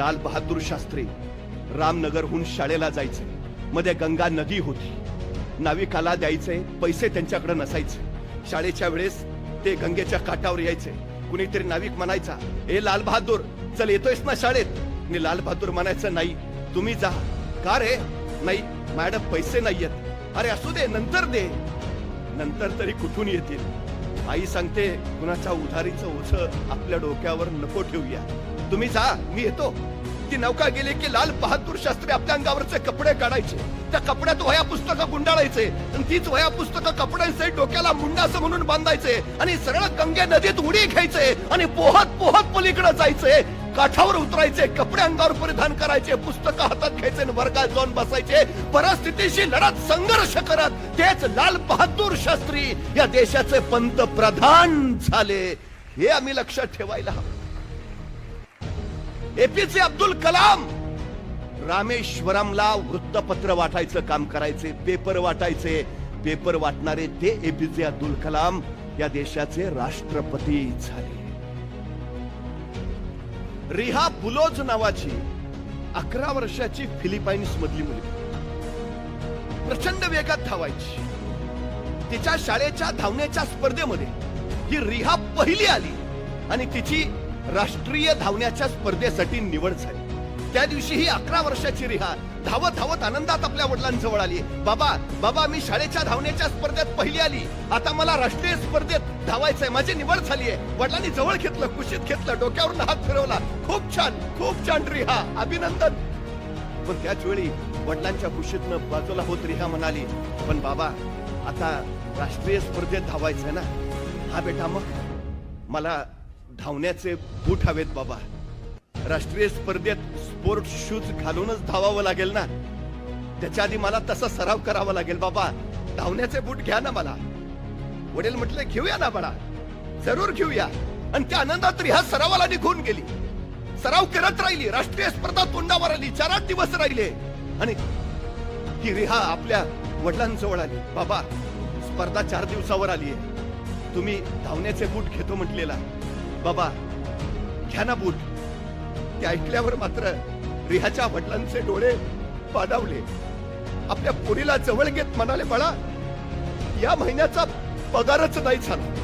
लाल बहादूर शास्त्री रामनगरहून शाळेला जायचे. मध्ये गंगा नदी होती. नाविकाला द्यायचे पैसे त्यांच्याकडे नसायचे. शाळेच्या वेळेस ते गंगेच्या काठावर यायचे. कुणीतरी नाविक म्हणायचा हे लाल बहादूर चल येतोयस ना शाळेत? मी लाल बहादूर म्हणायचं नाही तुम्ही जा. का रे? नाही मॅडम पैसे नाहीयेत अरे असू दे नंतर दे. नंतर तरी कुठून येतील? आई सांगते कुणाच्या उधारीचं ओझ आपल्या डोक्यावर नको ठेवूया. तुम्ही जा मी येतो. ती नौका गेली की लाल बहादूर शास्त्री आपल्या अंगावरचे कपडे काढायचे. त्या कपड्यात वया पुस्तकं गुंडाळायचे. आणि तीच वया पुस्तकं कपड्यांचे डोक्याला मुंडास म्हणून बांधायचे. आणि सरळ गंगे नदीत उडी घ्यायचे. आणि पोहत पोहत पलीकडे जायचे. काठावर उतरायचे कपडे अंगावर परिधान करायचे पुस्तकं हातात घ्यायचे आणि वर्गात जाऊन बसायचे. परिस्थितीशी लढत संघर्ष करत तेच लाल बहादूर शास्त्री या देशाचे पंतप्रधान झाले. हे आम्ही लक्षात ठेवायला हवं. एपीजे अब्दुल कलाम. रामेश्वरमला वृत्तपत्र वाटायचं काम करायचे पेपर वाटायचे. पेपर वाटणारे ते एपीजे अब्दुल कलाम या देशाचे राष्ट्रपती झाले. रिहा बुलोज नावाची अकरा वर्षाची फिलिपाईन्स मधली मुलगी. प्रचंड वेगात धावायची. तिच्या शाळेच्या धावण्याच्या स्पर्धेमध्ये ही रिहा पहिली आली आणि तिची राष्ट्रीय धावण्याच्या स्पर्धेसाठी निवड झाली. त्या दिवशी ही अकरा वर्षाची रिहा धावत धावत आनंदात आपल्या वडिलांजवळ आली. बाबा बाबा मी शाळेच्या धावण्याच्या स्पर्धेत पहिली आली. आता मला राष्ट्रीय स्पर्धेत धावायचंय. माझी निवड झालीये. वडिलांनी जवळ घेतलं कुशीत घेतलं डोक्यावरून हात फिरवला. खूप छान खूप छान रिहा. अभिनंदन. पण त्याच वेळी वडिलांच्या कुशीतनं बाजूला होत रिहा म्हणाली पण बाबा आता राष्ट्रीय स्पर्धेत धावायचंय ना? हा बेटा मग? मला धावण्याचे बूट हवेत बाबा. राष्ट्रीय स्पर्धेत स्पोर्ट शूज घालूनच धावावं लागेल ना? त्याच्या आधी मला तसा सराव करावा लागेल बाबा. धावण्याचे बूट घ्या ना मला. वडील म्हटले घेऊया ना बाळा. जरूर घेऊया. आणि त्या आनंदात रिहा सरावाला निघून गेली. सराव करत राहिली. राष्ट्रीय स्पर्धा तोंडावर आली. चार आठ दिवस राहिले. आणि ही रिहा आपल्या वडिलांजवळ आली. बाबा स्पर्धा चार दिवसावर आली तुम्ही धावण्याचे बूट घेतो म्हटलेला. बाबा घ्या ना बूट. ते ऐकल्यावर मात्र रिहाच्या वडिलांचे डोळे पादावले आपल्या पोरीला जवळ घेत म्हणाले बाळा या महिन्याचा पगारच नाही झाला.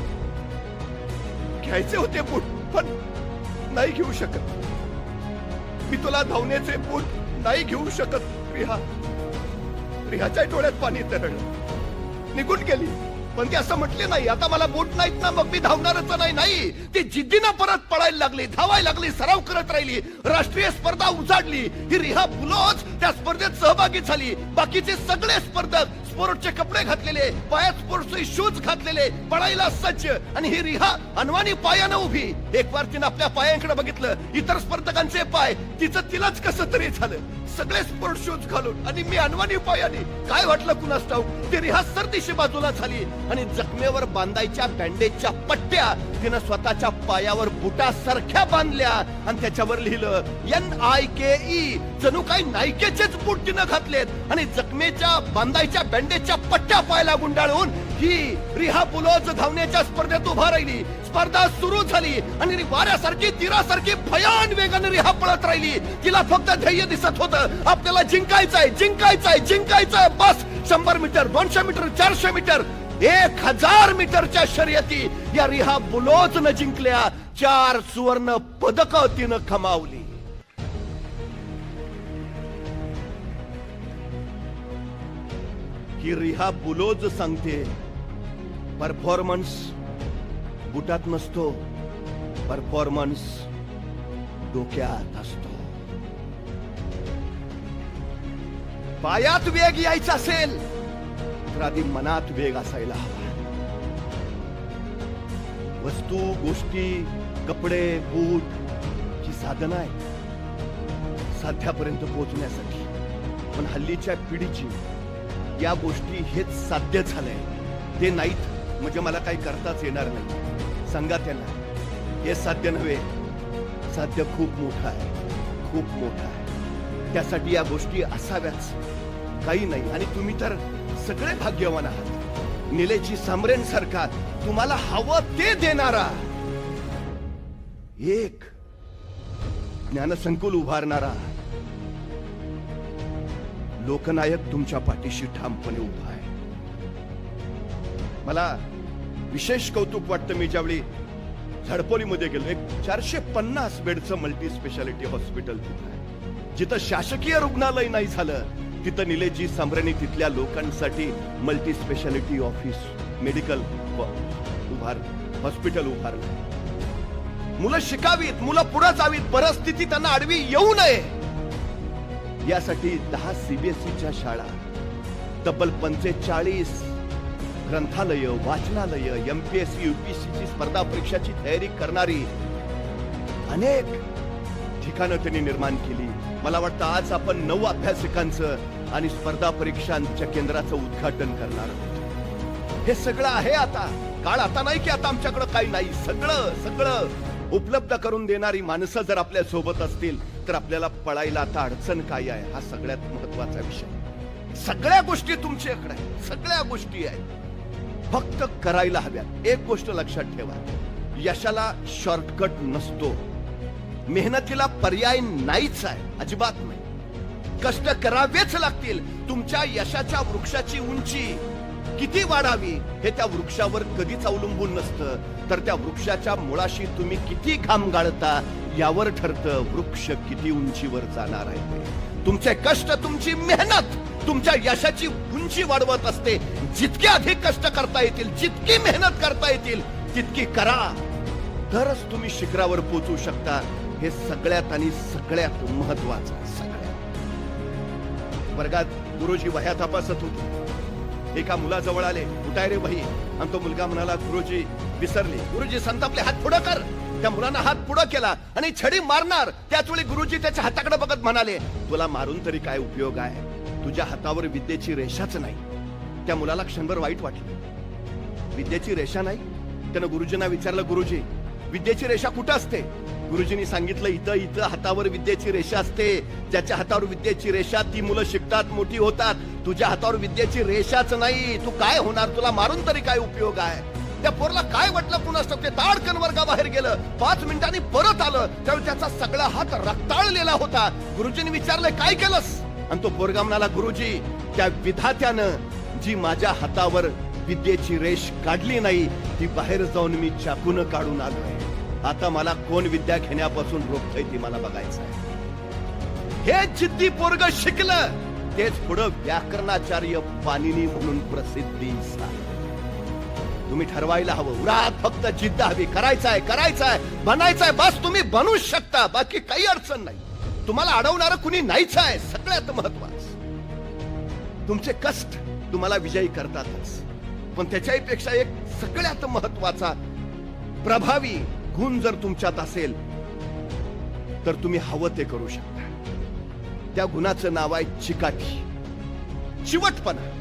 घ्यायचे होते बूट पण नाही घेऊ शकत. मी तुला धावण्याचे बूट नाही घेऊ शकत रिहा. रिहाच्या डोळ्यात पाणी तरळलं. निघून गेली. पण ते असं म्हटले नाही. आता मला बोट नाहीत ना मग मी धावणारच नाही नाही. ती जिद्दीनं परत पळायला लागली धावायला लागली सराव करत राहिली राष्ट्रीय स्पर्धा उजाडली. ही रिहा फुलोच त्या स्पर्धेत सहभागी झाली. बाकीचे सगळे स्पर्धक स्पोर्टचे कपडे घातलेले पायात स्पोर्ट्सचे शूज घातलेले पळायला सज्ज. आणि ही रिहा अनवाणी पायानं उभी. एक वार तिनं आपल्या पायांकडे बघितलं. इतर स्पर्धकांचे पाय. तिचं तिलाच कसं तरी झालं. सगळे स्पोर्ट शूज घालून आणि मी अनवाणी पायाने. काय वाटलं कुणास ठाऊक ती रिहा सरदिशी बाजूला झाली. आणि जखमेवर बांधायच्या बँडेजच्या पट्ट्या तिनं स्वतःच्या पायावर बुटासारख्या बांधल्या. आणि त्याच्यावर लिहिलं एन आय के ई. जणू काही नायकेचेच बूट तिनं घातलेत. आणि जखमेच्या बांधायच्या बँड दांडेच्या पट्ट्या पायला गुंडाळून ही रिहा बुलोज धावण्याच्या स्पर्धेत उभा राहिली. स्पर्धा सुरू झाली आणि वाऱ्यासारखी तीरासारखी भयान वेगाने रिहा पळत राहिली. तिला फक्त ध्येय दिसत होतं. आपल्याला जिंकायचंय जिंकायचंय जिंकायचंय बस शंभर मीटर दोनशे मीटर चारशे मीटर एक हजार मीटरच्या शर्यती या रिहा बुलोजनं जिंकल्या. चार सुवर्ण पदक तिनं कमावली. की रिहा बुलोज सांगते परफॉर्मन्स बुटात नसतो परफॉर्मन्स डोक्यात असतो. पायात वेग यायचा असेल तर आधी मनात वेग असायला हवा. वस्तू गोष्टी कपडे बूट ही साधनं आहेत साध्यापर्यंत पोहोचण्यासाठी. पण हल्लीच्या पिढीची या गोष्टी हेच साध्य झालंय. ते नाहीत म्हणजे मला काही करताच येणार नाही. सांगा त्यांना हे साध्य नव्हे साध्य खूप मोठं आहे खूप मोठं आहे. त्यासाठी या गोष्टी असाव्याच. काही नाही. आणि तुम्ही तर सगळे भाग्यवान आहात. निलेची सामरेन सरकार तुम्हाला हवं ते देणारा. एक ज्ञानसंकुल उभारणारा. लोकनायक तुमच्या पाठीशी ठामपणे उभा आहे. मला विशेष कौतुक वाटतं मी ज्यावेळी झडपोलीमध्ये गेलो. एक चारशे पन्नास बेडचं मल्टी स्पेशालिटी हॉस्पिटल तिथं आहे. जिथं शासकीय रुग्णालय नाही झालं तिथं निलेजी सांभरेने तिथल्या लोकांसाठी मल्टी स्पेशालिटी ऑफिस मेडिकल उभार हॉस्पिटल उभारलं. मुलं शिकावीत मुलं पुढे जावीत परिस्थिती त्यांना आडवी येऊ नये. यासाठी दहा सीबीएसईच्या शाळा तब्बल पंचेचाळीस ग्रंथालय वाचनालय एमपीएससी युपीएससी स्पर्धा परीक्षाची तयारी करणारी अनेक ठिकाणं त्यांनी निर्माण केली. मला वाटतं आज आपण नऊ अभ्यासिकांचं आणि स्पर्धा परीक्षांच्या केंद्राचं उद्घाटन करणार हे सगळं आहे आता. काळ आता नाही की आता आमच्याकडे काही नाही. सगळं सगळं उपलब्ध करून देणारी माणसं जर आपल्यासोबत असतील तर आपल्याला पळायला आता अडचण काय आहे? हा सगळ्यात महत्त्वाचा विषय. सगळ्या गोष्टी तुमच्याकडे आहेत. सगळ्या गोष्टी आहेत. फक्त करायला हव्यात. एक गोष्ट लक्षात ठेवा. यशाला शॉर्टकट नसतो. मेहनतीला पर्याय नाहीच आहे. अजिबात नाही. कष्ट करावेच लागतील. तुमच्या यशाच्या वृक्षाची उंची किती वाढावी हे त्या वृक्षावर कधीच अवलंबून नसतं. तर त्या वृक्षाच्या मुळाशी तुम्ही किती घाम गाळता यावर ठरतं वृक्ष किती उंचीवर जाणार आहे ते. तुमचे कष्ट तुमची मेहनत तुमच्या यशाची उंची वाढवत असते. जितके अधिक कष्ट करता येतील जितकी मेहनत करता येतील तितकी करा. तरच तुम्ही शिखरावर पोहोचू शकता. हे सगळ्यात आणि सगळ्यात महत्वाचं सगळ्यात. वर्गात गुरुजी वह्या तपासत होते. एका मुलाजवळ आले. उठाय रे वही. आणि तो मुलगा म्हणाला गुरुजी विसरली. गुरुजी संतापले. हात पुढं कर. त्या मुलानं हात पुढं केला आणि छडी मारणार. त्याच वेळी गुरुजी त्याच्या हाताकडे बघत म्हणाले तुला मारून तरी काय उपयोग आहे? तुझ्या हातावर विद्येची रेषाच नाही. त्या मुलाला क्षणभर वाईट वाटलं. विद्येची रेषा नाही? त्यानं गुरुजींना विचारलं गुरुजी विद्येची रेषा कुठं असते? गुरुजींनी सांगितलं इथं इथं हातावर विद्येची रेषा असते. ज्याच्या हातावर विद्येची रेषा ती मुलं शिकतात मोठी होतात. तुझ्या हातावर विद्येची रेषाच नाही. तू काय होणार? तुला मारून तरी काय उपयोग आहे? त्या पोरला काय वाटलं कुणास ते ताडकन वर्गाबाहेर गेलं. पाच मिनिटांनी परत आलं. त्यावेळी त्याचा सगळा हात रक्ताळलेला होता. गुरुजींनी विचारलं काय केलंस? आणि तो पोरगा म्हणाला गुरुजी त्या विधात्यानं जी माझ्या हातावर विद्येची रेष काढली नाही ती बाहेर जाऊन मी चाकून काढून आलोय. आता मला कोण विद्या घेण्यापासून रोखतय ती मला बघायचं आहे. हे जिद्दी पोरग शिकलं. तेच पुढं व्याकरणाचार्य पाणिनी म्हणून प्रसिद्धी तुम्ही ठरवायला हवं. उरात फक्त जिद्द हवी. करायचं आहे करायचं आहे. बनायचं आहे. बस तुम्ही बनूच शकता. बाकी काही अडचण नाही. तुम्हाला अडवणार कुणी नाहीच आहे. सगळ्यात महत्वाचं. तुमचे कष्ट तुम्हाला विजयी करतातच. पण त्याच्याही पेक्षा एक सगळ्यात महत्त्वाचा प्रभावी गुण जर तुमच्यात असेल तर तुम्ही हवं ते करू शकता. त्या गुणाचं नाव आहे चिकाटी. चिवटपणा.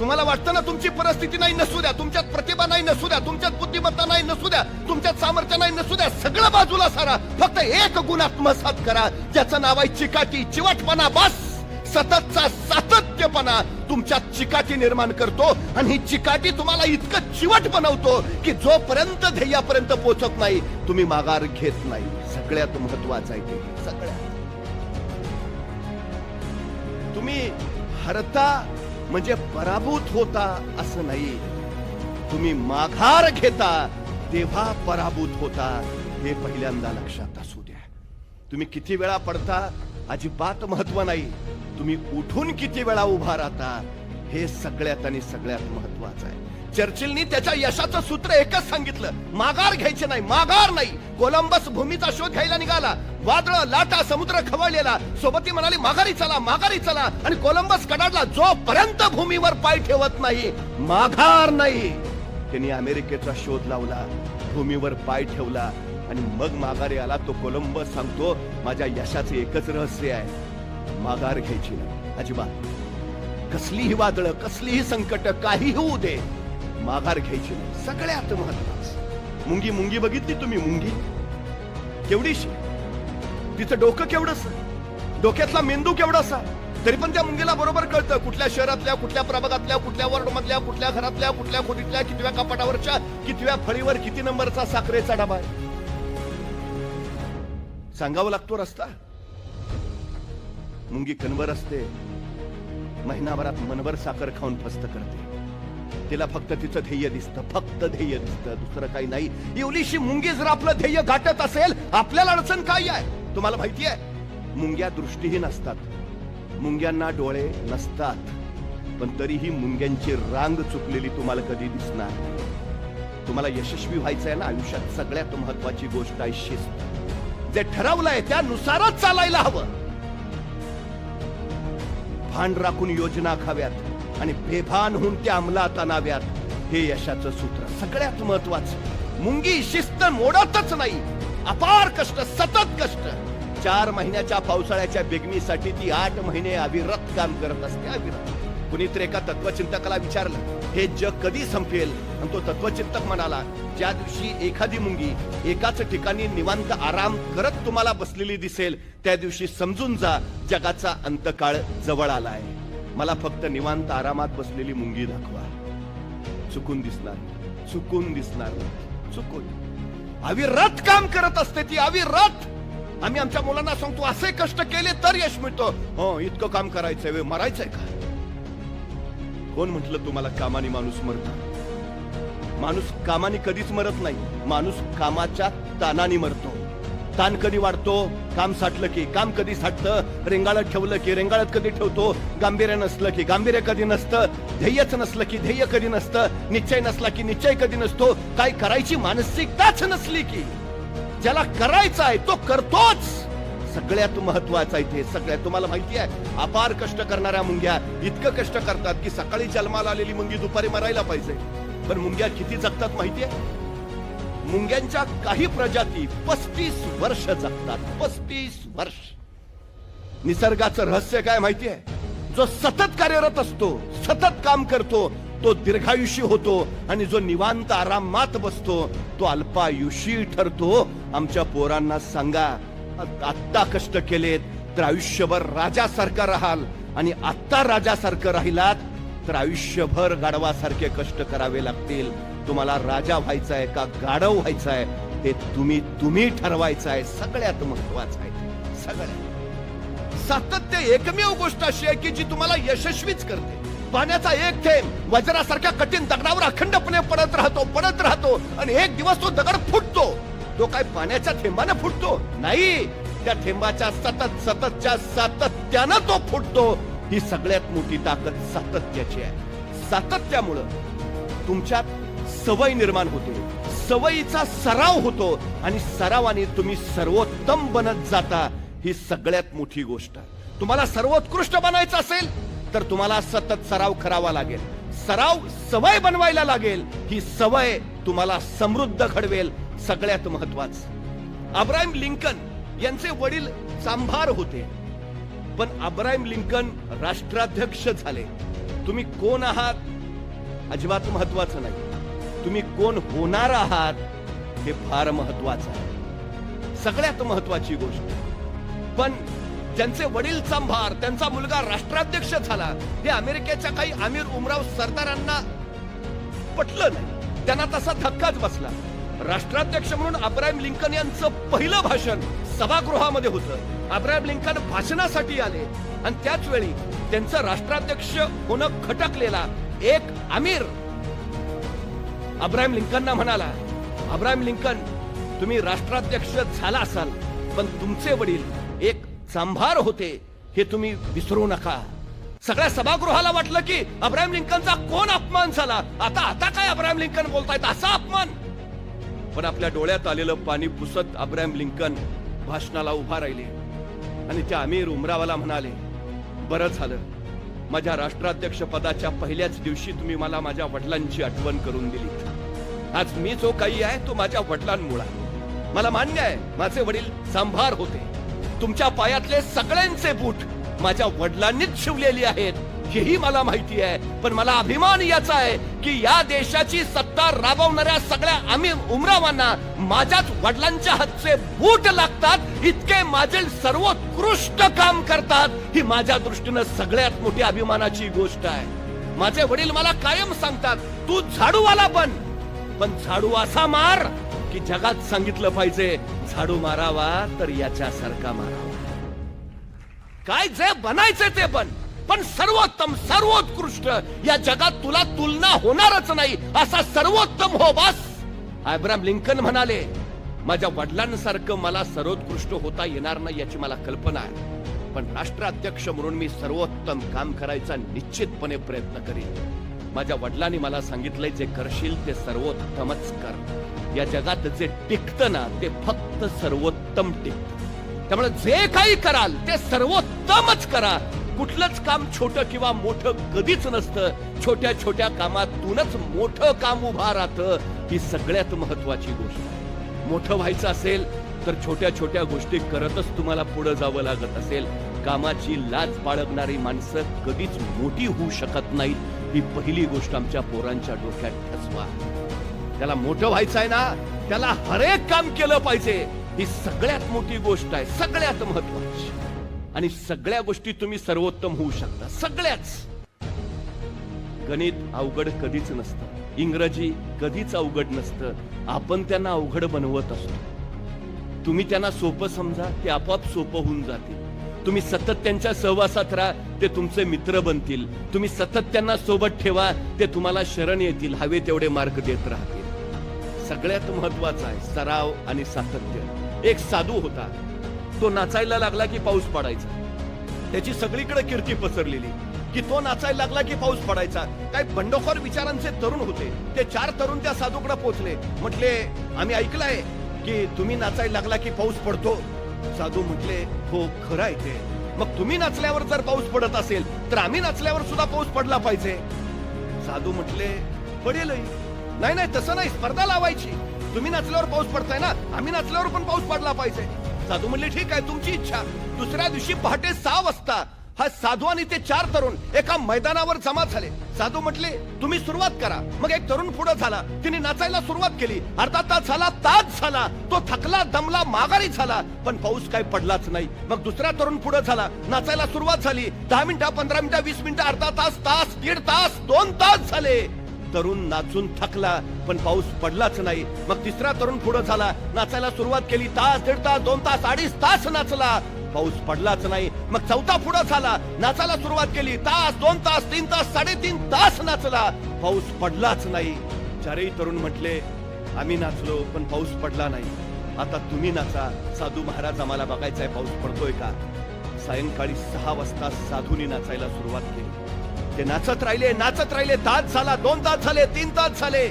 तुम्हाला वाटतं ना तुमची परिस्थिती नाही नसू द्या. तुमच्यात प्रतिभा नाही नसू द्या. तुमच्यात बुद्धिमत्ता नाही नसू द्या. तुमच्यात सामर्थ्य नाही नसू द्या. सगळं बाजूला सारा. फक्त एक गुण आत्मसात करा ज्याचं नाव आहे चिकाटी. चिवटपणा बस! सततचा सातत्यपणा तुमच्यात चिकाटी निर्माण करतो आणि ही चिकाटी तुम्हाला इतकं चिवट बनवतो की जोपर्यंत ध्येयापर्यंत पोहोचत नाही तुम्ही माघार घेत नाही. सगळ्यात महत्वाचं आहे ते. सगळ्यात. तुम्ही हरता म्हणजे पराभूत होता असं नाही. तुम्ही माघार घेता तेव्हा पराभूत होता हे पहिल्यांदा लक्षात असू द्या. तुम्ही किती वेळा पडता अजिबात महत्त्व नाही. तुम्ही उठून किती वेळा उभा राहता? हे सगळ्यात आणि सगळ्यात महत्वाचं आहे. चर्चिलनी त्याच्या यशाचं सूत्र एकच सांगितलं. माघार घ्यायचे नाही माघार नाही. कोलंबस भूमीचा शोध घ्यायला निघाला. वादळ लाटा समुद्र खवळलेला. सोबती म्हणाली माघारी चला माघारी चला. आणि कोलंबस कडाडला जोपर्यंत भूमीवर पाय ठेवत नाही माघार नाही. त्यांनी अमेरिकेचा शोध लावला भूमीवर पाय ठेवला. आणि मग माघारी आला तो कोलंबस सांगतो माझ्या यशाचं एकच रहस्य आहे. माघार घ्यायची नाही. अजिबात. कसलीही वादळ कसलीही संकट काही होऊ दे. माघार घ्यायची नाही. सगळ्यात महत्वाचं. मुंगी मुंगी बघितली तुम्ही मुंगी? केवढीशी? तिचं डोकं केवढस डोक्यातला मेंदू केवढासा तरी पण त्या मुंगीला बरोबर कळतं कुठल्या शहरातल्या कुठल्या प्रभागातल्या कुठल्या वॉर्ड मधल्या कुठल्या घरातल्या कुठल्या खोलीतल्या कितव्या कपाटावरच्या कितव्या फळीवर किती नंबरचा साखरेचा डबा आहे? सांगावं लागतो रस्ता? मुंगी कणवर असते. महिनाभरात मनभर साखर खाऊन फस्त करते. तिला फक्त तिचं ध्येय दिसतं फक्त ध्येय दिसतं. दुसरं काही नाही. एवढीशी मुंगी जर आपलं ध्येय गाठत असेल आपल्याला अडचण काय आहे? तुम्हाला माहिती आहे? मुंग्या दृष्टीहीन असतात. मुंग्यांना डोळे नसतात. पण तरीही मुंग्यांची रांग चुकलेली तुम्हाला कधी दिसणार तुम्हाला यशस्वी व्हायचं आहे ना आयुष्यात. सगळ्यात महत्वाची गोष्ट आहे शिस्त. जे ठरवलंय त्यानुसारच चालायला हवं. भान राखून योजना खाव्यात आणि बेभान होऊन त्या अंमलात आणाव्यात. हे यशाचं सूत्र सगळ्यात महत्वाचं. मुंगी शिस्त मोडतच नाही. अपार कष्ट सतत कष्ट. चार महिन्याच्या पावसाळ्याच्या बेगणीसाठी ती आठ महिने अविरत काम करत असते अविरत. कुणीतरी एका तत्वचिंतकाला विचारलं हे जग कधी संपेल? आणि तो तत्वचिंतक म्हणाला ज्या दिवशी एखादी मुंगी एकाच ठिकाणी निवांत आराम करत तुम्हाला बसलेली दिसेल त्या दिवशी समजून जा जगाचा अंतकाळ जवळ आलाय. मला फक्त निवांत आरामात बसलेली मुंगी दाखवा. चुकून दिसणार चुकून दिसणार चुकून. अविरत काम करत असते ती अविरत! आम्ही आमच्या मुलांना सांगतो असे कष्ट केले तर यश मिळतो. हो इतकं काम करायचंय वे मरायचंय का? कोण म्हटलं तुम्हाला कामाने माणूस मरतो? माणूस कामाने कधीच मरत नाही माणूस कामाच्या तानाने मरतो. ताण कधी वाढतो काम साठलं की काम कधी साठतं? रेंगाळत ठेवलं की रेंगाळत कधी ठेवतो? गांभीर्य नसलं की गांभीर्य कधी नसतं? ध्येयच नसलं की ध्येय कधी नसतं? निश्चय नसला की निश्चय कधी नसतो? काय करायची मानसिकताच नसली की. ज्याला करायचं आहे तो करतोच. सगळ्यात महत्त्वाचा इथे सगळ्यात तुम्हाला माहिती आहे अपार कष्ट करणाऱ्या मुंग्या इतकं कष्ट करतात की सकाळी जन्माला आलेली मुंगी दुपारी मरायला पाहिजे. पण मुंग्या किती जगतात माहिती आहे मुंग्यांच्या काही प्रजाती पस्तीस वर्ष जगतात पस्तीस वर्ष. निसर्गाचं रहस्य काय माहिती आहे जो सतत कार्यरत असतो सतत काम करतो तो दीर्घायुषी होतो आणि जो निवांत आरामात बसतो तो अल्पायुषी ठरतो. आमच्या पोरांना सांगा आत्ता कष्ट केलेत तर आयुष्यभर राजासारखा राहाल. आणि आत्ता राजासारखं राहिलात तर आयुष्यभर गाढवासारखे कष्ट करावे लागतील. तुम्हाला राजा व्हायचा आहे का गाढव व्हायचा आहे ते तुम्ही तुम्ही ठरवायचं आहे सगळ्यात महत्वाचं आहे. सगळ्यात. सातत्य एकमेव गोष्ट अशी आहे की जी तुम्हाला यशस्वीच करते. पाण्याचा एक थेंब वज्रासारख्या कठीण दगडावर अखंडपणे पडत राहतो पडत राहतो. आणि एक दिवस तो दगड फुटतो. तो काय पाण्याच्या थेंबाने फुटतो? नाही. त्या थेंबाच्या सतत सततच्या सातत्यानं तो फुटतो. ही सगळ्यात मोठी ताकद सातत्याची आहे. सातत्यामुळं तुमच्यात सवय निर्माण होते. सवयीचा सराव होतो आणि सरावाने तुम्ही सर्वोत्तम बनत जाता. ही सगळ्यात मोठी गोष्ट. तुम्हाला सर्वोत्कृष्ट बनायचं असेल तर तुम्हाला सतत सराव करावा लागेल. सराव सवय बनवायला लागेल. ही सवय तुम्हाला समृद्ध घडवेल. सगळ्यात महत्वाचं. अब्राहिम लिंकन यांचे वडील सांभार होते. पण अब्राहिम लिंकन राष्ट्राध्यक्ष झाले. तुम्ही कोण आहात? अजिबात महत्वाचं नाही. तुम्ही कोण होणार आहात? हे फार महत्वाचं आहे. सगळ्यात महत्वाची गोष्ट. पण ज्यांचे वडील सांभार त्यांचा मुलगा राष्ट्राध्यक्ष झाला हे अमेरिकेच्या काही अमीर उमराव सरदारांना पटलं नाही. त्यांना तसा धक्काच बसला. राष्ट्राध्यक्ष म्हणून अब्राहिम लिंकन यांचं पहिलं भाषण सभागृहामध्ये होतं. अब्राहिम लिंकन भाषणासाठी आले. आणि त्याच वेळी त्यांचं राष्ट्राध्यक्ष होणं खटकलेला एक आमिर अब्राहिम लिंकनना म्हणाला अब्राहिम लिंकन तुम्ही राष्ट्राध्यक्ष झाला असाल पण तुमचे वडील एक सांभार होते हे तुम्ही विसरू नका. सगळ्या सभागृहाला वाटलं की अब्राहिम लिंकनचा कोण अपमान झाला? आता आता काय अब्राहिम लिंकन बोलतायत? असा अपमान! पण आपल्या डोळ्यात आलेलं पाणी पुसत अब्राहम लिंकन भाषणाला उभा राहिले. आणि त्या अमीर उमरावाला म्हणाले बरं झालं. माझ्या राष्ट्राध्यक्ष पदाच्या पहिल्याच दिवशी तुम्ही मला माझ्या वडिलांची आठवण करून दिली. आज मी जो काही आहे तो माझ्या वडिलांमुळे मला मान्य आहे माझे वडील सांभार होते. तुमच्या पायातले सगळ्यांचे बूट माझ्या वडिलांनीच शिवलेली आहेत. हेही मला माहिती आहे पण मला अभिमान याचा आहे की या देशाची सत्ता राबवणाऱ्या सगळ्या आम्ही उमरावांना माझ्याच वडिलांच्या हातचे बूट लागतात इतके माझे सर्वोत्कृष्ट काम करतात. ही माझ्या दृष्टीनं सगळ्यात मोठी अभिमानाची गोष्ट आहे. माझे वडील मला कायम सांगतात तू झाडूवाला बन. पण झाडू असा मार की की जगात सांगितलं पाहिजे झाडू मारावा तर याच्यासारखा मारावा. काय जे बनायचे ते बन. पण सर्वोत्तम सर्वोत्कृष्ट या जगात तुला तुलना होणारच नाही असा सर्वोत्तम हो बस. आयब्राम लिंकन म्हणाले माझ्या वडिलांसारखं मला सर्वोत्कृष्ट होता येणार नाही याची मला कल्पना आहे. पण राष्ट्राध्यक्ष म्हणून मी सर्वोत्तम काम करायचा निश्चितपणे प्रयत्न करीन. माझ्या वडिलांनी मला सांगितलंय जे करशील ते सर्वोत्तमच कर. या जगात जे टिकत ना ते फक्त सर्वोत्तम टिकत. त्यामुळे जे काही कराल ते सर्वोत्तमच करा. कुठलंच काम छोटं किंवा मोठं कधीच नसतं. छोट्या छोट्या कामातूनच मोठं काम उभा राहतं ही सगळ्यात महत्वाची गोष्ट मोठं व्हायचं असेल तर छोट्या छोट्या गोष्टी करतच तुम्हाला पुढे जावं लागत असेल. कामाची लाज बाळगणारी माणसं कधीच मोठी होऊ शकत नाहीत ही पहिली गोष्ट आमच्या पोरांच्या डोक्यात ठसवा. त्याला मोठं व्हायचं आहे ना त्याला हरेक काम केलं पाहिजे ही सगळ्यात मोठी गोष्ट आहे सगळ्यात महत्वाची आणि सगळ्या गोष्टी तुम्ही सर्वोत्तम होऊ शकता. सगळ्याच. गणित अवघड कधीच नसतं. इंग्रजी कधीच अवघड नसतं. आपण त्यांना अवघड बनवत असतो. तुम्ही त्यांना सोपं समजा ते आपोआप सोपं होऊन जातील. तुम्ही सतत त्यांच्या सहवासात राहा ते तुमचे मित्र बनतील. तुम्ही सतत त्यांना सोबत ठेवा ते तुम्हाला शरण येतील हवे तेवढे मार्ग देत राहतील. सगळ्यात महत्वाचं आहे सराव आणि सातत्य. एक साधू होता. तो नाचायला लागला की पाऊस पडायचा. त्याची सगळीकडे कीर्ती पसरलेली. की तो नाचायला लागला की पाऊस पडायचा. काय बंडखोर विचारांचे तरुण होते. ते चार तरुण त्या साधूकडे पोहोचले. म्हटले आम्ही ऐकलंय की तुम्ही नाचायला लागला की पाऊस पडतो. साधू म्हटले हो खरं आहे ते. मग तुम्ही नाचल्यावर जर पाऊस पडत असेल तर आम्ही नाचल्यावर सुद्धा पाऊस पडला पाहिजे. साधू म्हटले पडेल नाही नाही तसं नाही. स्पर्धा लावायची. तुम्ही नाचल्यावर पाऊस पडताय ना. आम्ही नाचल्यावर पण पाऊस पडला पाहिजे. साधू म्हणले ठीक आहे तुमची इच्छा. दुसऱ्या दिवशी पहाटे सहा वाजता हा साधू आणि ते चार तरुण एका मैदानावर जमा झाले. साधू म्हटले तुम्ही सुरुवात करा. मग एक तरुण पुढे झाला. तिने नाचायला सुरुवात केली. अर्धा तास झाला तास झाला. तो थकला दमला माघारी झाला. पण पाऊस काही पडलाच नाही. मग दुसरा तरुण पुढे झाला. नाचायला सुरुवात झाली. दहा मिनिटं पंधरा मिनिटं वीस मिनिटं अर्धा तास तास दीड तास दोन तास झाले. तरुण नाचून थकला पण पाऊस पडलाच नाही. मग तिसरा तरुण पुढे झाला. नाचायला सुरुवात केली. तास दीड तास दोन तास अडीच तास नाचला. पाऊस पडलाच नाही. मग चौथा पुढे झाला. नाचायला सुरुवात केली. तास दोन तास तीन तास साडेतीन तास नाचला. पाऊस पडलाच नाही. चारही तरुण म्हटले आम्ही नाचलो पण पाऊस पडला नाही. आता तुम्ही नाचा. साधू महाराज आम्हाला बघायचा आहे पाऊस पडतोय का? सायंकाळी सहा वाजता साधूनी नाचायला सुरुवात केली. ते नाचत राहिले नाचत राहिले. तास झाला दोन तास झाले तीन तास झाले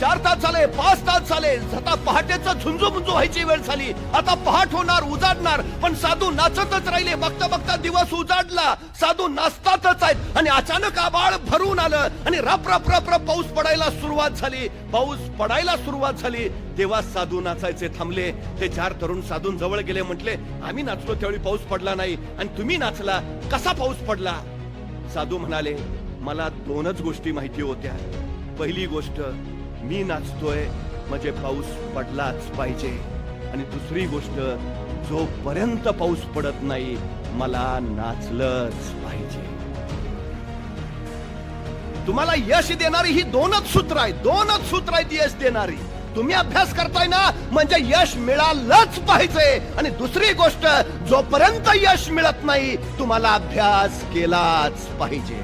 चार तास झाले पाच तास झाले. आता पहाटेच झुंजू मुंजू व्हायची वेळ झाली. आता पहाट होणार उजाडणार. पण साधू नाचतच राहिले. बघता बघता दिवस उजाडला. साधू नाचतातच आहेत. आणि अचानक आबाळ भरून आलं. आणि रप रप रप रप पाऊस पडायला सुरुवात झाली. पाऊस पडायला सुरुवात झाली. तेव्हा साधू नाचायचे थांबले. ते चार तरुण साधून जवळ गेले. म्हटले आम्ही नाचलो त्यावेळी पाऊस पडला नाही. आणि तुम्ही नाचला. कसा पाऊस पडला? साधू म्हणाले मला दोनच गोष्टी माहिती होत्या. पहिली गोष्ट मी नाचतोय म्हणजे पाऊस पडलाच पाहिजे. आणि दुसरी गोष्ट जोपर्यंत पाऊस पडत नाही मला नाचलंच पाहिजे. तुम्हाला यश देणारी ही दोनच सूत्र आहेत दोनच सूत्र आहेत यश देणारी. तुम्ही अभ्यास करताय ना म्हणजे यश मिळालंच पाहिजे. आणि दुसरी गोष्ट जोपर्यंत यश मिळत नाही तुम्हाला अभ्यास केलाच पाहिजे.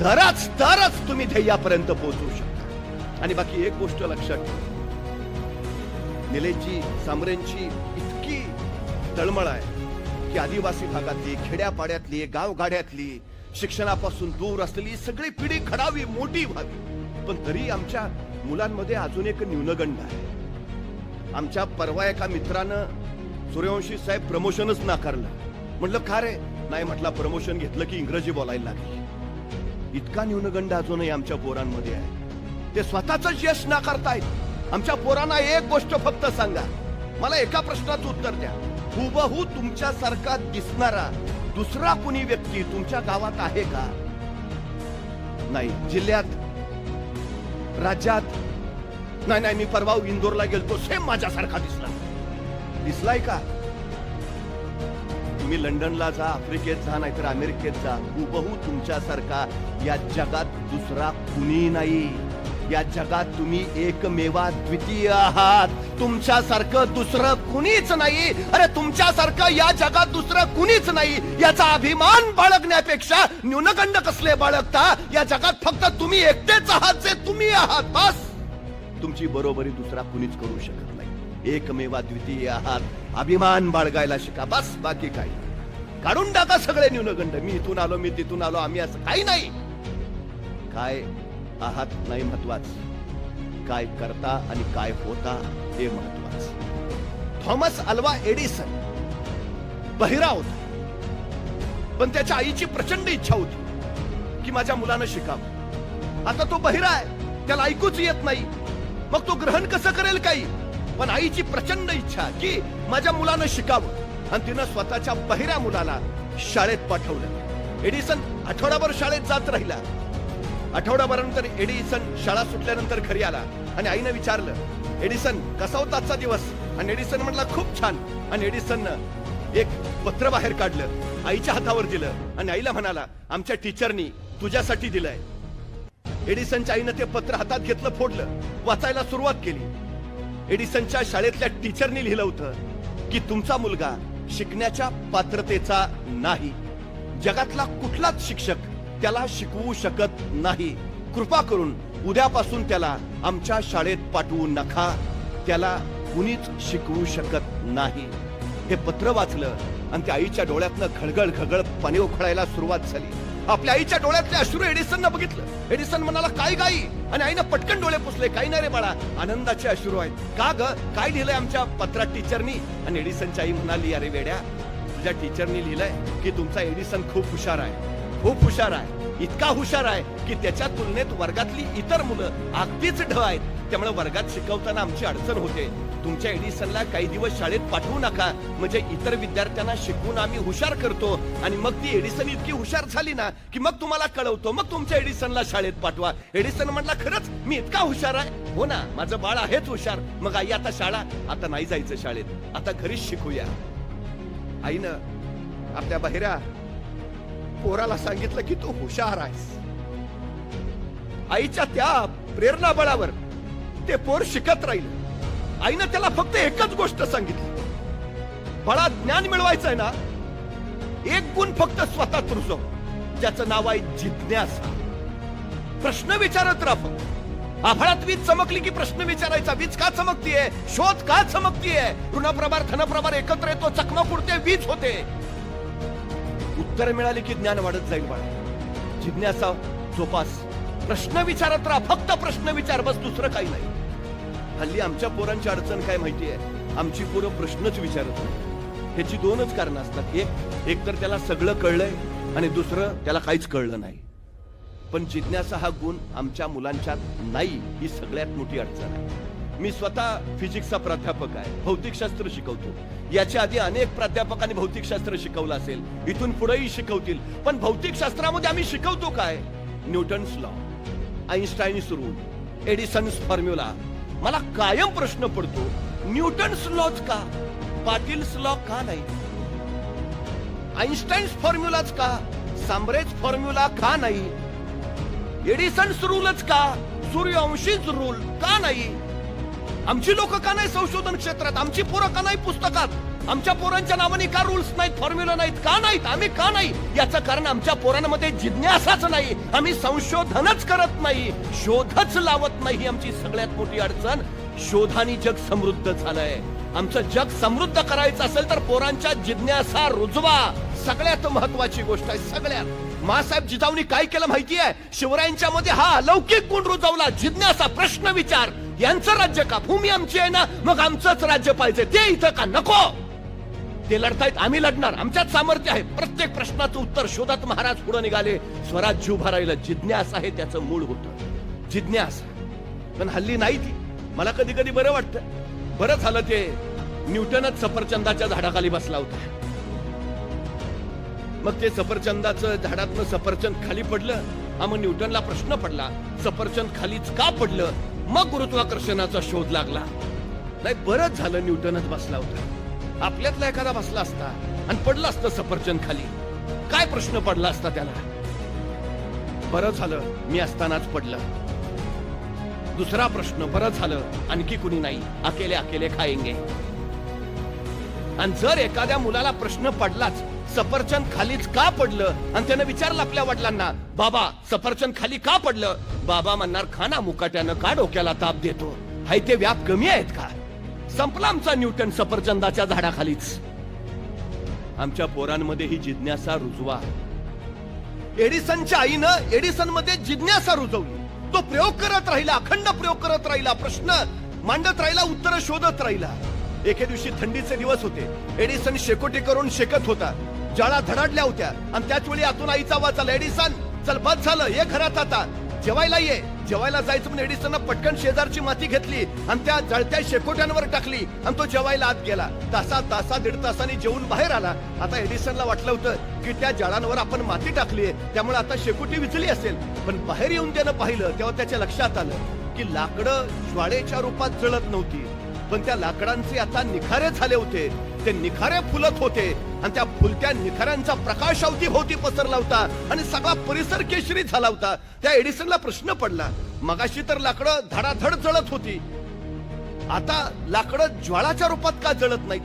तरच तरच तुम्ही ध्येयापर्यंत पोहोचू शकता. आणि बाकी एक गोष्ट लक्षात ठेवा. निलेची सामरेंची इतकी तळमळ आहे की आदिवासी भागातली खेड्यापाड्यातली गावगाड्यातली शिक्षणापासून दूर असलेली सगळी पिढी घडावी मोठी व्हावी. पण तरी आमच्या मुलांमध्ये अजून एक न्यूनगंड आहे. आमच्या परवा एका मित्रानं सूर्यवंशी साहेब प्रमोशनच नाकारलं. म्हटलं का रे? नाही म्हटला प्रमोशन घेतलं की इंग्रजी बोलायला लागली. इतका न्यूनगंड अजूनही आमच्या पोरांमध्ये आहे. ते स्वतःच यश नाकारतायत. आमच्या पोरांना एक गोष्ट फक्त सांगा. मला एका प्रश्नाचं उत्तर द्या. हुबहू तुमच्यासारखा दिसणारा दुसरा कुणी व्यक्ती तुमच्या गावात आहे का? नाही जिल्ह्यात राज्यात नाही नाही मी परवा इंदोरला गेलतो. सेम माझ्यासारखा दिसला. दिसलाय का? तुम्ही लंडनला जा आफ्रिकेत जा नाहीतर अमेरिकेत जा. हुबहू तुमच्यासारखा या जगात दुसरा कुणी नाही. या जगात तुम्ही एकमेवा द्वितीय आहात. तुमच्यासारखं दुसरं कुणीच नाही. अरे तुमच्यासारखं या जगात दुसरं कुणीच नाही. याचा अभिमान बाळगण्यापेक्षा न्यूनगंड कसले बाळगता? या जगात फक्त तुम्ही एकटेच आहात जे तुम्ही आहात. बस. तुमची बरोबरी दुसरा कुणीच करू शकत नाही. एकमेवा द्वितीय आहात. अभिमान बाळगायला शिका. बस बाकी काही. काढून टाका सगळे न्यूनगंड. मी इथून आलो मी तिथून आलो. आम्ही असं काही नाही. काय आहात नाही महत्वाचं. काय करता आणि काय होता हे महत्वाचं. थॉमस अल्वा एडिसन बहिरा होता. पण त्याच्या आईची प्रचंड इच्छा होती की माझ्या मुलानं शिकावं. आता तो बहिरा आहे. त्याला ऐकूच येत नाही. मग तो ग्रहण कसं करेल काही? पण आईची प्रचंड इच्छा की माझ्या मुलानं शिकावं. आणि तिनं स्वतःच्या बहिऱ्या मुलाला शाळेत पाठवलं. एडिसन आठवडाभर शाळेत जात राहिला. आठवडाभरानंतर एडिसन शाळा सुटल्यानंतर घरी आला आणि आईनं विचारलं एडिसन कसा होता आजचा दिवस? आणि एडिसन म्हटला खूप छान. आणि एडिसननं एक पत्र बाहेर काढलं आईच्या हातावर दिलं आणि आईला म्हणाला आमच्या टीचरनी तुझ्यासाठी दिलंय. एडिसनच्या आईनं ते पत्र हातात घेतलं फोडलं वाचायला सुरुवात केली. एडिसनच्या शाळेतल्या टीचरनी लिहिलं होतं की तुमचा मुलगा शिकण्याच्या पात्रतेचा नाही. जगातला कुठलाच शिक्षक त्याला शिकवू शकत नाही. कृपा करून उद्यापासून त्याला आमच्या शाळेत पाठवू नका. त्याला कुणीच शिकवू शकत नाही. हे पत्र वाचलं आणि त्या आईच्या डोळ्यातनं खळगळ खळगळ पाणी उखळायला सुरुवात झाली. आपल्या आईच्या डोळ्यातले अश्रू एडिसन बघितलं. एडिसन म्हणाला काय गाई? आणि आईनं पटकन डोळे पुसले काही नाही रे बाळा आनंदाचे अश्रू आहेत. का ग? काय लिहिलंय आमच्या पत्रात टीचरनी? आणि एडिसनची आई म्हणाली अरे वेड्या तुझ्या टीचरनी लिहिलंय की तुमचा एडिसन खूप हुशार आहे. खूप हुशार आहे. इतका हुशार आहे की त्याच्या तुलनेत वर्गातली इतर मुलं अगदीच ढ आहेत. त्यामुळे वर्गात शिकवताना आमची अडचण होते. तुमच्या एडिसनला काही दिवस शाळेत पाठवू नका. म्हणजे इतर विद्यार्थ्यांना शिकवून आम्ही हुशार करतो. आणि मग ती एडिसन इतकी हुशार झाली ना की मग तुम्हाला कळवतो. मग तुमच्या एडिसनला शाळेत पाठवा. एडिसन म्हटला खरंच मी इतका हुशार आहे. हो ना माझं बाळ आहेच हुशार. मग आई आता शाळा आता नाही जायचं शाळेत. आता घरीच शिकूया. आईनं आपल्या बहिऱ्या पोराला सांगितलं की तू हुशार आहेस. आईच्या त्या प्रेरणाबळावर ते पोर शिकत राहील. आईनं त्याला फक्त एकच गोष्ट सांगितली. बाळा ज्ञान मिळवायचं आहे ना एक गुण फक्त स्वतः रुजव. ज्याचं नाव आहे जिज्ञासा. प्रश्न विचारत राहा आभाळात वीज चमकली की प्रश्न विचारायचा. वीज का चमकतीये? शोध का चमकतीये? ऋणप्रभार धनप्रभार एकत्र येतो. चकमक उडते वीज होते. उत्तर मिळाली की ज्ञान वाढत जाईल बाळा. जिज्ञासा जोपास प्रश्न विचारत राहा. फक्त प्रश्न विचार बस दुसरं काही नाही. हल्ली आमच्या पोरांची अडचण काय माहितीये आमची पोरं प्रश्नच विचारत नाही ह्याची दोनच कारणं असतात. एक एक तर त्याला सगळं कळलंय आणि दुसरं त्याला काहीच कळलं नाही. पण जिज्ञासा हा गुण आमच्या मुलांच्यात नाही ही सगळ्यात मोठी अडचण आहे. मी स्वतः फिजिक्सचा प्राध्यापक आहे. भौतिकशास्त्र शिकवतो. याच्या आधी अनेक प्राध्यापकांनी भौतिकशास्त्र शिकवलं असेल. इथून पुढेही शिकवतील. पण भौतिकशास्त्रामध्ये आम्ही शिकवतो काय? Newton's law. Einstein's rule. Edison's formula. मला कायम प्रश्न पडतो न्यूटन्स लॉच का? पाटील्स लॉ का नाही? आईन्स्टाईन्स फॉर्म्युलाच का? सांब्रेज फॉर्म्युला का नाही? एडिसन्स रूलच का? सूर्यवंशीच रूल का नाही? आमची लोक का नाही संशोधन क्षेत्रात? आमची पोरं का नाही पुस्तकात? आमच्या पोरांच्या नावाने का रूल्स नाहीत फॉर्म्युला नाहीत? का नाहीत? आम्ही का नाही? याचं कारण आमच्या पोरांमध्ये जिज्ञासाच नाही. आम्ही संशोधनच करत नाही. शोधच लावत नाही आमची सगळ्यात मोठी अडचण. शोधानी जग समृद्ध झालंय. आमचं जग समृद्ध करायचं असेल तर पोरांच्या जिज्ञासा रुजवा. सगळ्यात महत्वाची गोष्ट आहे सगळ्यात. मासाहेब जिजाऊनी काय केलं माहितीये? शिवरायांच्या मध्ये हा अलौकिक गुण रुजवला. जिज्ञासा प्रश्न विचार. यांचं राज्य का? भूमी आमची आहे ना? मग आमचंच राज्य पाहिजे. ते इथं का? नको! ते लढतायत आम्ही लढणार. आमच्यात सामर्थ्य आहे. प्रत्येक प्रश्नाचं उत्तर शोधात महाराज पुढे निघाले. स्वराज्य उभा राहिलं. जिज्ञासा आहे त्याचं मूळ होत. जिज्ञास. पण हल्ली नाही ती. मला कधी कधी बरं वाटतं. बरं झालं ते. न्यूटनच सफरचंदाच्या झाडाखाली बसला होता. मग ते सफरचंदाचं झाडातनं सफरचंद खाली पडलं. मग न्यूटनला प्रश्न पडला. सफरचंद खालीच का पडलं? मग गुरुत्वाकर्षणाचा शोध लागला. नाही बरंच झालं न्यूटनच बसला होता. आपल्यातला एखादा बसला असता आणि पडलं असतं सफरचंद खाली. काय प्रश्न पडला असता त्याला? बरं झालं मी असतानाच पडलं. दुसरा प्रश्न बरं झालं आणखी कुणी नाही. अकेले अकेले खायंगे. आणि जर एखाद्या मुलाला प्रश्न पडलाच सफरचंद खालीच का पडलं? आणि त्यानं विचारलं आपल्या वडिलांना बाबा सफरचंद खाली का पडलं? बाबा म्हणणार खाना मुकाट्यानं का डोक्याला ताप देतो? हाय ते व्याप कमी आहेत का? संपला आमचा न्यूटन सफरचंदाच्या झाडाखालीच. आमच्या पोरांमध्ये ही जिज्ञासा रुजवा. एडिसनच्या आईनं एडिसनमध्ये जिज्ञासा रुजवली. तो प्रयोग करत राहिला अखंड प्रयोग करत राहिला प्रश्न मांडत राहिला उत्तर शोधत राहिला. एके दिवशी थंडीचे दिवस होते. एडिसन शेकोटी करून शेकत होता. जाळा धडाडल्या होत्या. आणि त्याच वेळी आतून आईचा आवाज आला एडिसन चल बस झालं हे घरात आता. जेवायला ये. जेवायला जायचं म्हणून एडिसनला पटकन शेजारची माती घेतली आणि त्या जळत्या शेकोट्यांवर टाकली आणि तो जेवायला आत गेला. तासा तासा दीड तासांनी जेवून बाहेर आला. आता एडिसनला वाटलं होतं की त्या जाळांवर आपण माती टाकली त्यामुळे आता शेकोटी विचली असेल. पण बाहेर येऊन त्यानं पाहिलं तेव्हा त्याच्या लक्षात आलं की लाकडं ज्वाळेच्या रूपात जळत नव्हती. पण त्या लाकडांचे आता निखारे झाले होते. ते निखारे फुलत होते. आणि त्या फुलत्या निखाऱ्यांचा प्रकाश अवती पसरला होता. आणि सगळा परिसर केशरी झाला होता. त्या एडिसनला प्रश्न पडला. मगाशी तर लाकडं धडाधड जळत होती. आता लाकडं ज्वाळाच्या रूपात का जळत नाहीत?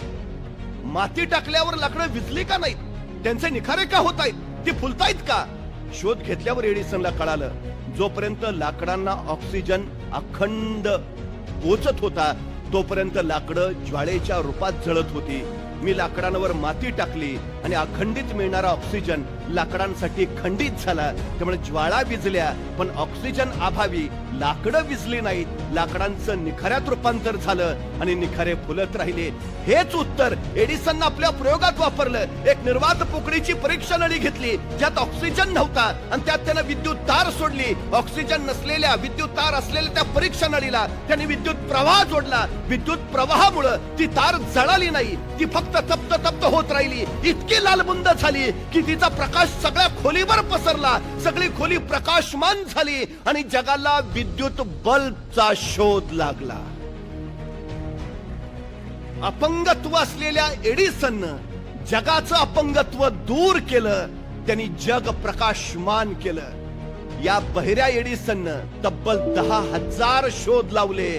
माती टाकल्यावर लाकडं विजली का नाहीत? त्यांचे निखारे का होत आहेत? ती फुलतायत का? शोध घेतल्यावर एडिसनला कळालं. जोपर्यंत लाकडांना ऑक्सिजन अखंड पोचत होता तोपर्यंत लाकडं ज्वाळेच्या रूपात जळत होती. मी लाकडांवर माती टाकली आणि अखंडित मिळणारा ऑक्सिजन लाकडांसाठी खंडित झाला. त्यामुळे ज्वाळा विजल्या पण ऑक्सिजन अभावी लाकडं विजली नाहीत. लाकडांचं निखाऱ्यात रूपांतर झालं आणि निखारे फुलत राहिले. हेच उत्तर एडिसन आपल्या प्रयोगात वापरलं. एक निर्वात पोकळीची परीक्षा नळी घेतली ज्यात ऑक्सिजन नव्हता आणि त्यात त्यानं विद्युत तार सोडली. ऑक्सिजन नसलेल्या विद्युत तार असलेल्या त्या परीक्षा नळीला त्याने विद्युत प्रवाह जोडला. विद्युत प्रवाहामुळं ती तार जळाली नाही. ती फक्त तप्त होत राहिली. इतकी लालबुंद झाली की तिचा प्रकाश सगळ्या खोलीवर पसरला. सगळी खोली प्रकाशमान झाली आणि जगाला विद्युत बल्बचा शोध लागला. अपंगत्व असलेल्या एडिसन जगाचं अपंगत्व दूर केलं. त्यांनी जग प्रकाशमान केलं. या बहिऱ्या एडिसननं तब्बल दहा हजार शोध लावले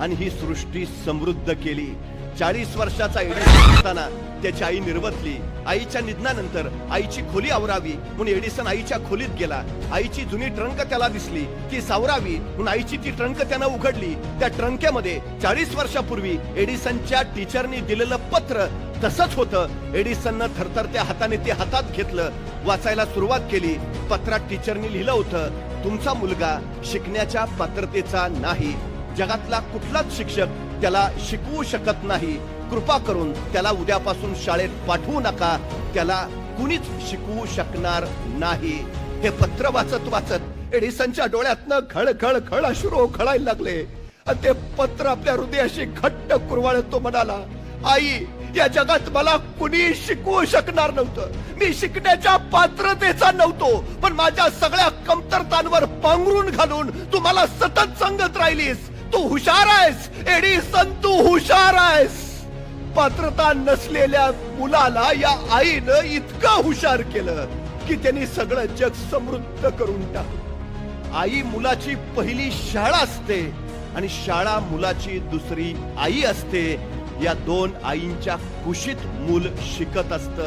आणि ही सृष्टी समृद्ध केली. चाळीस वर्षाचा एडिसन असताना त्याची आई निर्वतली. आईच्या निधनानंतर आईची खोली आवरावी म्हणून एडिसन आईच्या खोलीत गेला. आईची जुनी ट्रंक त्याला दिसली. ती सावरावी म्हणून आईची ती ट्रंक त्यानं उघडली. त्या ट्रंकेमध्ये चाळीस वर्षापूर्वी एडिसनच्या टीचरनी दिलेलं पत्र तसंच होतं. एडिसननं थरथरत्या हाताने ते हातात घेतलं. वाचायला सुरुवात केली. पत्रात टीचरनी लिहिलं होतं तुमचा मुलगा शिकण्याच्या पात्रतेचा नाही. जगातला कुठलाच शिक्षक त्याला शिकवू शकत नाही. कृपा करून त्याला उद्यापासून शाळेत पाठवू नका. त्याला कुणीच शिकवू शकणार नाही. हे पत्र वाचत वाचत एडिसनच्या डोळ्यातनं खळ खळ खळ अश्रू खळायला लागले. आणि ते पत्र आपल्या हृदयाशी घट्ट कुरवाळत तो म्हणाला आई या जगात मला कुणी शिकवू शकणार नव्हतं. मी शिकण्याच्या पात्रतेचा नव्हतो. पण माझ्या सगळ्या कमतरतांवर पांघरून घालून तू मला सतत सांगत राहिलीस. तू हुशार आहेस. एडिसन तू हुशार आहेस. पात्रता नसलेल्या मुलाला या आईनं इतकं हुशार केलं की त्यांनी सगळं जग समृद्ध करून टाकलं. आई मुलाची पहिली शाळा असते आणि शाळा मुलाची दुसरी आई असते. या दोन आईंच्या कुशीत मूल शिकत असत.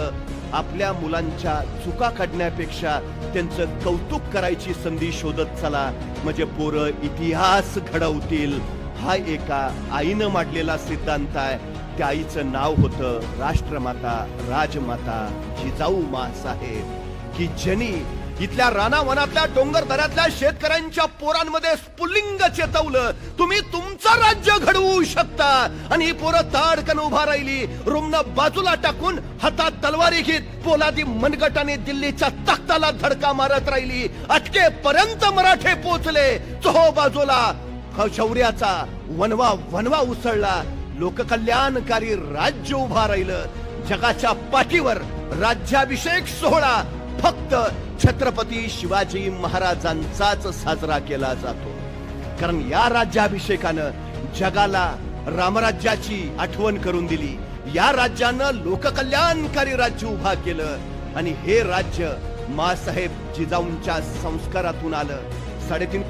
आपल्या मुलांच्या चुका काढण्यापेक्षा त्यांचं कौतुक करायची संधी शोधत चला. म्हणजे पोरं इतिहास घडवतील. हा एका आईनं मांडलेला सिद्धांत आहे. त्या आईचं नाव होतं राष्ट्रमाता राजमाता जिजाऊ मा साहेब. की ज्यांनी इथल्या रानावनातल्या डोंगर दऱ्यातल्या शेतकऱ्यांच्या पोरांमध्ये स्फुलिंग चेतवलं. तुम्ही तुमचं राज्य घडवू शकता. आणि ही पोरं ताडकन उभा राहिली. रुमन बाजूला टाकून हातात तलवारी घेत पोलादी मनगटाने दिल्लीच्या तख्ताला धडका मारत राहिली. अटकेपर्यंत मराठे पोचले. चोहो बाजूला. शौर्याचा वनवा वनवा उसळला. लोककल्याणकारी राज्य उभा राहिलं. जगाच्या पाठीवर राज्याभिषेक सोहळा. फक्त छत्रपती शिवाजी महाराजांचाच साजरा केला जातो. कारण या राज्याभिषेकानं जगाला रामराज्याची आठवण करून दिली. या राज्यानं लोककल्याणकारी राज्य उभा केलं आणि हे राज्य मासाहेब जिजाऊंच्या संस्कारातून आलं. साडेतीन